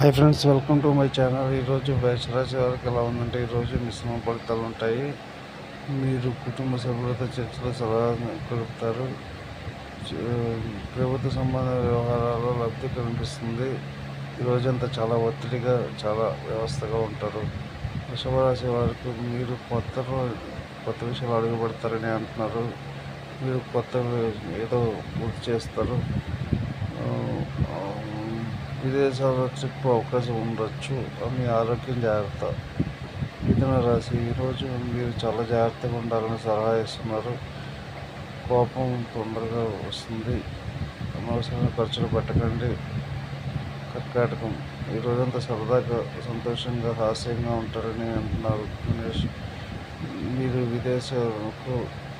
Hi friends welcome to my channel ఈరోజు మేషరాశి వారికి ఎలా ఉందంటే ఈరోజు మిశ్రమ ఫలితాలు ఉంటాయి. మీరు కుటుంబ సభ్యులతో చర్చలో సలహా కలుపుతారు ప్రభుత్వ సంబంధ వ్యవహారాల్లో లబ్ధి కనిపిస్తుంది. ఈ రోజంతా చాలా ఒత్తిడిగా చాలా వ్యవస్థగా ఉంటారు. వృషభరాశి వారికి మీరు కొత్త కొత్త విషయాలు అడుగుపడతారని అంటున్నారు. మీరు కొత్త ఏదో పూర్తి చేస్తారు. విదేశాలు విదేశాల్లో ట్రిప్ అవకాశం ఉండొచ్చు. మీ ఆరోగ్యం జాగ్రత్త. మిథున రాశి. ఈరోజు మీరు చాలా జాగ్రత్తగా ఉండాలని సలహా ఇస్తున్నారు. కోపం తొందరగా వస్తుంది. అనవసరమైన ఖర్చులు పెట్టకండి. కర్కాటకం. ఈ రోజంతా సరదాగా సంతోషంగా హాస్యంగా ఉంటారని అంటున్నారు గణేష్ మీరు విదేశాలకు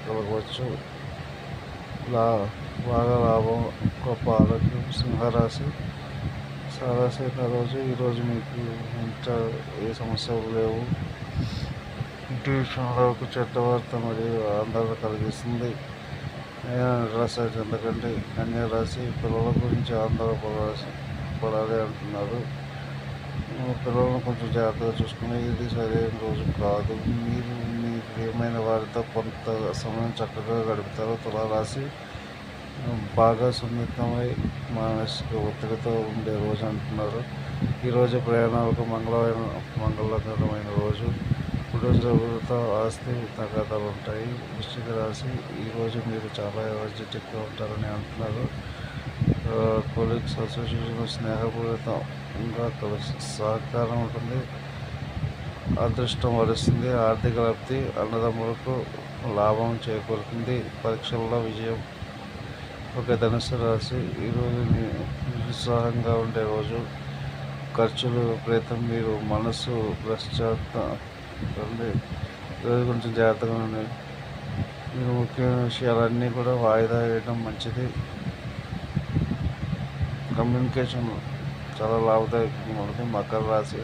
కలగవచ్చు లా బాగా లాభం గొప్ప ఆరోగ్యం. సింహరాశి. సాదాసీన రోజు ఈరోజు మీకు ఇంత ఏ సమస్యలు లేవు. ఇంటి విషయంలో ఒక చెడ్డ వార్త మరియు ఆందోళన కలిగిస్తుంది. నేను ఎందుకంటే చెందకండి కన్యా రాశి పిల్లల గురించి ఆందోళన పడాల్సి పడాలి అంటున్నారు. పిల్లలను కొంచెం జాగ్రత్తగా చూసుకుని ఇది సరైన రోజు కాదు. మీరు మీ ప్రియమైన వారితో కొంత సమయం చక్కగా గడుపుతారు తులారాశి బాగా సున్నితమై మానసిక ఒత్తిడితో ఉండే రోజు అంటున్నారు. ఈరోజు ప్రయాణాలకు మంగళమైన మంగళకరమైన రోజు. కుటుంబ సభ్యులతో ఆస్తి తగాదాలు ఉంటాయి. వృష్టికి రాసి ఈరోజు మీరు చాలా ఎనర్జెటిక్గా ఉంటారని అంటున్నారు. కొలీగ్స్ అసోసియేషన్ స్నేహపూరితంగా కలిసి సహకారం ఉంటుంది. అదృష్టం వరిస్తుంది. ఆర్థిక లబ్ధి అన్నదమ్ములకు లాభం చేకూరుతుంది. పరీక్షల్లో విజయం ఒక ధనుసు రాశి ఈరోజు నిరుత్సాహంగా ఉండే రోజు. ఖర్చులు ప్రయత్నం మీరు మనసు ప్రశ్చాత్తండి ఈరోజు కొంచెం జాగ్రత్తగా ఉండండి. మీరు ముఖ్యమైన విషయాలన్నీ కూడా వాయిదా వేయడం మంచిది. కమ్యూనికేషన్ చాలా లాభదాయకంగా ఉంటుంది మకర రాశి.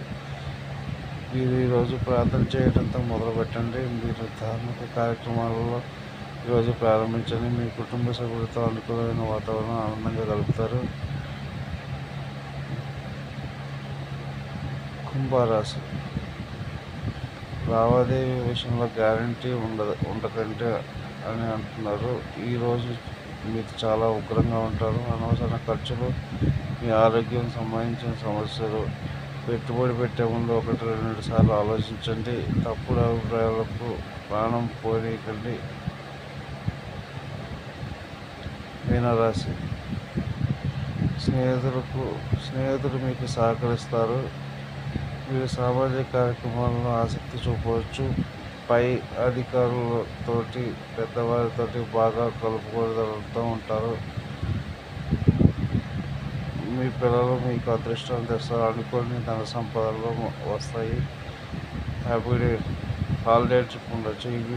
మీరు ఈరోజు ప్రార్థన చేయడంతో మొదలుపెట్టండి. మీరు ధార్మిక కార్యక్రమాలలో ఈరోజు ప్రారంభించండి. మీ కుటుంబ సభ్యులతో అనుకూలమైన వాతావరణం ఆనందంగా గలుపుతారు కుంభరాశి. లావాదేవీ విషయంలో గ్యారంటీ ఉండదు ఉండకంటే అని అంటున్నారు. ఈరోజు మీరు చాలా ఉగ్రంగా ఉంటారు. అనవసర ఖర్చులు మీ ఆరోగ్యం సంబంధించిన సమస్యలు పెట్టుబడి పెట్టే ముందు ఒకటి రెండు సార్లు ఆలోచించండి. తప్పుడు అభిప్రాయాలకు ప్రాణం పోనీయకండి. మీనరాశి. స్నేహితులకు స్నేహితులు మీకు సహకరిస్తారు. మీరు సామాజిక కార్యక్రమాలను ఆసక్తి చూపవచ్చు. పై అధికారులతోటి పెద్దవారితోటి బాగా కలుపుకోగలుగుతూ ఉంటారు. మీ పిల్లలు మీకు అదృష్టం తెస్తారు. అనుకోని ధన సంపదలు వస్తాయి. హ్యాపీ డే హాలిడే ట్రిప్ ఉండొచ్చు. ఇవి